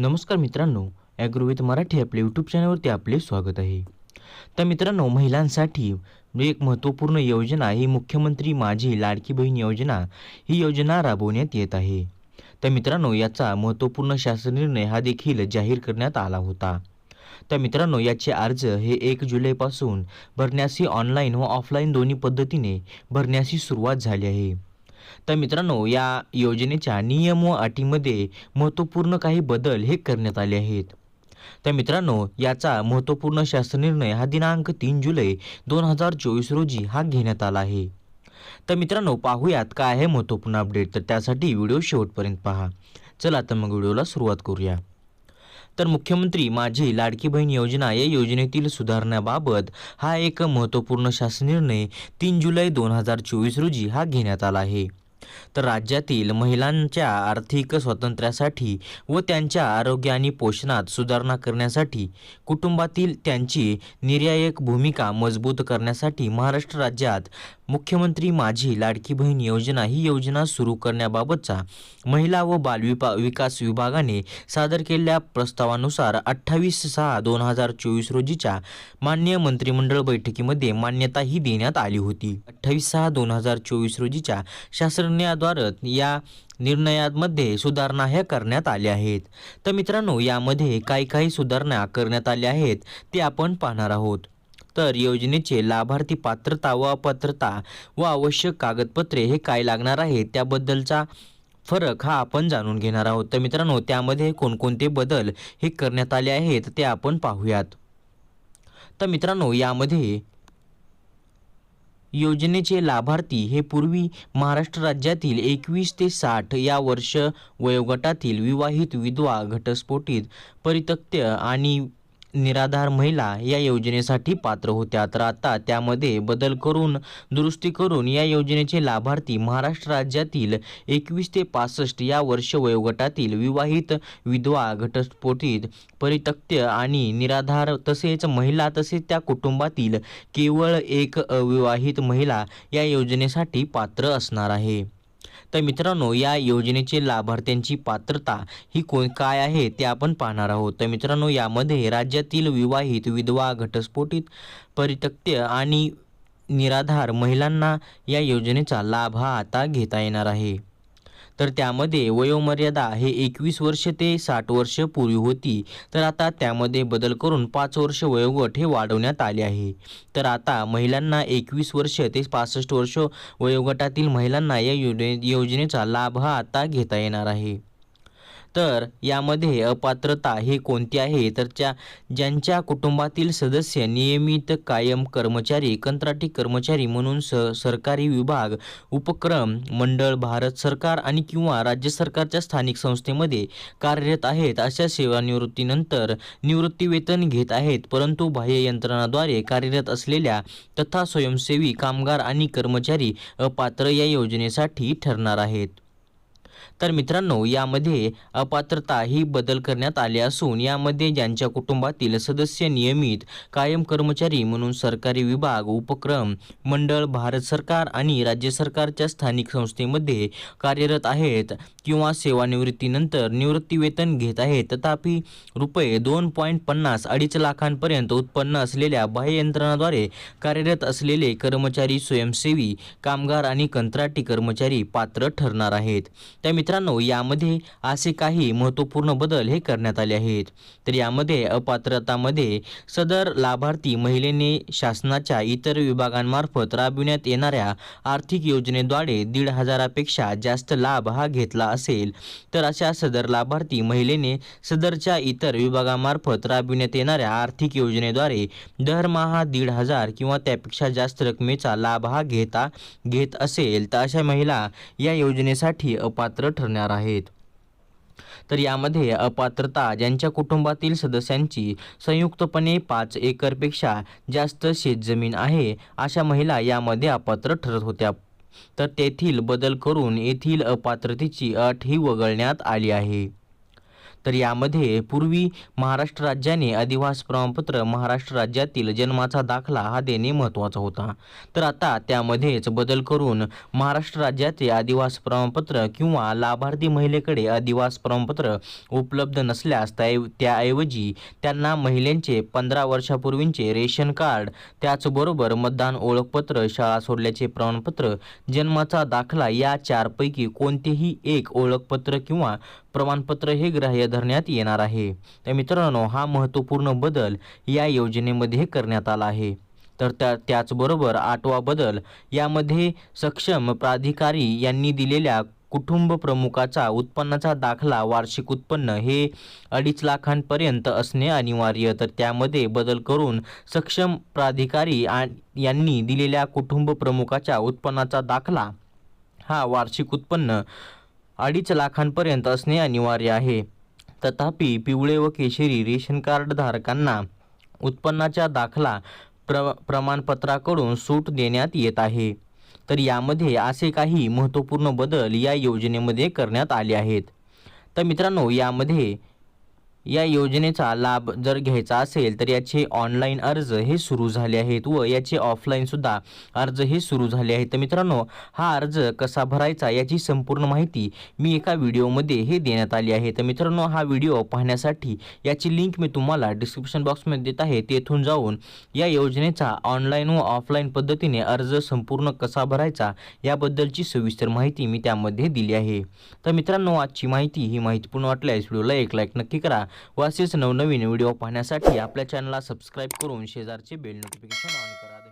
नमस्कार मित्रांनो ॲग्रोविथ मराठी आपल्या यूट्यूब चॅनलवरती आपले स्वागत आहे. तर मित्रांनो महिलांसाठी एक महत्त्वपूर्ण योजना ही मुख्यमंत्री माझी लाडकी बहीण योजना ही योजना राबवण्यात येत आहे. तर मित्रांनो याचा महत्त्वपूर्ण शासन निर्णय हा देखील जाहीर करण्यात आला होता. तर मित्रांनो याचे अर्ज हे एक जुलैपासून भरण्याची ऑनलाईन व ऑफलाईन दोन्ही पद्धतीने भरण्याची सुरुवात झाली आहे. तर मित्रांनो या योजनेच्या नियम व अटीमध्ये महत्त्वपूर्ण काही बदल हे करण्यात आले आहेत. तर मित्रांनो याचा महत्त्वपूर्ण शासन निर्णय हा दिनांक तीन जुलै दोन हजार चोवीस रोजी हा घेण्यात आला आहे. तर मित्रांनो पाहूयात काय आहे महत्त्वपूर्ण अपडेट? तर त्यासाठी व्हिडिओ शेवटपर्यंत पहा. चला तर मग व्हिडिओला सुरुवात करूया. तर मुख्यमंत्री माझी लाडकी बहीण योजना या योजनेतील सुधारण्याबाबत हा एक महत्त्वपूर्ण शासन निर्णय तीन जुलै दोन हजार चोवीस रोजी हा घेण्यात आला आहे. तर राज्यातील महिलांच्या आर्थिक स्वातंत्र्यासाठी व त्यांच्या आरोग्य आणि पोषणात सुधारणा करण्यासाठी कुटुंबातील त्यांची निर्यायक भूमिका मजबूत करण्यासाठी महाराष्ट्र राज्यात मुख्यमंत्री माझी लाडकी बहीण योजना ही योजना सुरू करण्याबाबतचा महिला व बालविपा विकास विभागाने सादर केलेल्या प्रस्तावानुसार अठ्ठावीस सहा दोन हजार चोवीस रोजीच्या मान्य मंत्रिमंडळ बैठकीमध्ये मान्यताही देण्यात आली होती. अठ्ठावीस सहा दोन हजार चोवीस रोजीच्या निर्णयाद्वारे या निर्णयामध्ये सुधारणा ह्या करण्यात आल्या आहेत. तर मित्रांनो यामध्ये काही काही सुधारणा करण्यात आल्या आहेत ते आपण पाहणार आहोत. तर योजनेचे लाभार्थी पात्रता व अपात्रता व आवश्यक कागदपत्रे हे काय लागणार आहे त्याबद्दलचा फरक हा आपण जाणून घेणार आहोत. तर मित्रांनो त्यामध्ये कोणकोणते बदल हे करण्यात आले आहेत ते आपण पाहूयात. तर मित्रांनो यामध्ये योजनेचे लाभार्थी हे पूर्वी महाराष्ट्र राज्यातील एकवीस ते साठ या वर्ष वयोगटातील विवाहित विधवा घटस्फोटित परित्यक्त्य आणि निराधार महिला या योजनेसाठी पात्र होत्या. तर आता त्यामध्ये बदल करून दुरुस्ती करून या योजनेचे लाभार्थी महाराष्ट्र राज्यातील एकवीस ते पासष्ट या वर्ष वयोगटातील विवाहित विधवा घटस्फोटित परितक्त्य आणि निराधार तसेच महिला तसेच त्या कुटुंबातील केवळ एक अविवाहित महिला या योजनेसाठी पात्र असणार आहे. तर मित्रांनो या योजनेचे लाभार्थ्यांची पात्रता ही कोण काय आहे ते आपण पाहणार आहोत. तर मित्रांनो यामध्ये राज्यातील विवाहित विधवा घटस्फोटित परित्यक्त्य आणि निराधार महिलांना या योजनेचा लाभ हा आता घेता येणार आहे. तर त्यामध्ये वयोमर्यादा हे एकवीस वर्ष ते साठ वर्ष पूर्वी होती. तर आता त्यामध्ये बदल करून पाच वर्ष वयोगट हे वाढवण्यात आले आहे. तर आता महिलांना एकवीस वर्ष ते पासष्ट वर्ष वयोगटातील महिलांना या योजने योजनेचा लाभ हा आता घेता येणार आहे. तर यामध्ये अपात्रता हे कोणती आहे? तर त्या ज्यांच्या कुटुंबातील सदस्य नियमित कायम कर्मचारी कंत्राटी कर्मचारी म्हणून स सरकारी विभाग उपक्रम मंडळ भारत सरकार आणि किंवा राज्य सरकारच्या स्थानिक संस्थेमध्ये कार्यरत आहेत अशा सेवानिवृत्तीनंतर निवृत्तीवेतन घेत आहेत. परंतु बाह्य यंत्रणाद्वारे कार्यरत असलेल्या तथा स्वयंसेवी कामगार आणि कर्मचारी अपात्र या योजनेसाठी ठरणार आहेत. तर मित्रांनो यामध्ये अपात्रता ही बदल करण्यात आले असून यामध्ये ज्यांच्या कुटुंबातील सदस्य नियमित कायम कर्मचारी म्हणून सरकारी विभाग उपक्रम मंडळ भारत सरकार आणि राज्य सरकारच्या स्थानिक संस्थेमध्ये कार्यरत आहेत किंवा सेवानिवृत्तीनंतर निवृत्तीवेतन घेत आहेत. तथापि रुपये दोन पॉईंट पन्नास अडीच लाखांपर्यंत उत्पन्न असलेल्या बाह्य यंत्रणाद्वारे कार्यरत असलेले कर्मचारी स्वयंसेवी कामगार आणि कंत्राटी कर्मचारी पात्र ठरणार आहेत. त्या मित्रांनो यामध्ये असे काही महत्त्वपूर्ण बदल हे करण्यात आले आहेत. तर यामध्ये अपात्रतामध्ये सदर लाभार्थी महिलेने शासनाच्या इतर विभागांमार्फत राबविण्यात येणाऱ्या आर्थिक योजनेद्वारे दीड हजारापेक्षा जास्त लाभ हा घेतला असेल. तर अशा सदर लाभार्थी महिलेने सदरच्या इतर विभागामार्फत राबविण्यात येणाऱ्या आर्थिक योजनेद्वारे दरमहा दीड हजार किंवा त्यापेक्षा जास्त रकमेचा लाभ हा घेता घेत असेल. तर अशा महिला या योजनेसाठी अपात्र ठरणार आहेत. तर यामध्ये अपात्रता ज्यांच्या कुटुंबातील सदस्यांची संयुक्तपणे पाच एकरपेक्षा जास्त शेतजमीन आहे अशा महिला यामध्ये अपात्र ठरत होत्या. तर तेथील बदल करून येथील अपात्रतेची अट ही वगळण्यात आली आहे. तर यामध्ये पूर्वी महाराष्ट्र राज्याने अधिवास प्रमाणपत्र महाराष्ट्र राज्यातील जन्माचा दाखला हा देणे महत्त्वाचा होता. तर आता त्यामध्येच बदल करून महाराष्ट्र राज्याचे अधिवास प्रमाणपत्र किंवा लाभार्थी महिलेकडे अधिवास प्रमाणपत्र उपलब्ध नसल्यास त्या त्याऐवजी त्यांना महिलेंचे पंधरा वर्षापूर्वींचे रेशन कार्ड त्याचबरोबर मतदान ओळखपत्र शाळा सोडल्याचे प्रमाणपत्र जन्माचा दाखला या चारपैकी कोणतेही एक ओळखपत्र किंवा प्रमाणपत्र हे ग्राह्य धरण्यात येणार आहे. तर मित्रांनो हा महत्त्वपूर्ण बदल या योजनेमध्ये करण्यात आला आहे. तर त्या त्याचबरोबर आठवा बदल यामध्ये सक्षम प्राधिकारी यांनी दिलेल्या कुटुंब प्रमुखाचा उत्पन्नाचा दाखला वार्षिक उत्पन्न हे अडीच लाखांपर्यंत असणे अनिवार्य. तर त्यामध्ये बदल करून सक्षम प्राधिकारी यांनी दिलेल्या कुटुंब प्रमुखाच्या उत्पन्नाचा दाखला हा वार्षिक उत्पन्न अडीच लाखांपर्यंत असणे अनिवार्य आहे. तथापि पिवळे व केशरी रेशन कार्ड धारकांना उत्पन्नाच्या दाखला प्र प्रमाणपत्राकडून सूट देण्यात येत आहे. तर यामध्ये असे काही महत्त्वपूर्ण बदल या योजनेमध्ये करण्यात आले आहेत. तर मित्रांनो यामध्ये या योजनेचा लाभ जर घ्यायचा असेल तर याचे ऑनलाईन अर्ज हे सुरू झाले आहेत व याचे ऑफलाईनसुद्धा अर्ज हे सुरू झाले आहेत. तर मित्रांनो हा अर्ज कसा भरायचा याची संपूर्ण माहिती मी एका व्हिडिओमध्ये हे देण्यात आली आहे. तर मित्रांनो हा व्हिडिओ पाहण्यासाठी याची लिंक मी तुम्हाला डिस्क्रिप्शन बॉक्समध्ये देत आहे. तेथून जाऊन या योजनेचा ऑनलाईन व ऑफलाईन पद्धतीने अर्ज संपूर्ण कसा भरायचा याबद्दलची सविस्तर माहिती मी त्यामध्ये दिली आहे. तर मित्रांनो आजची माहिती ही माहितीपूर्ण वाटल्यास व्हिडिओला एक लाईक नक्की करा. व असेच नवनवीन व्हिडिओ पाहण्यासाठी आपल्या चॅनलला सबस्क्राईब करून शेजारचे बेल नोटिफिकेशन ऑन करा.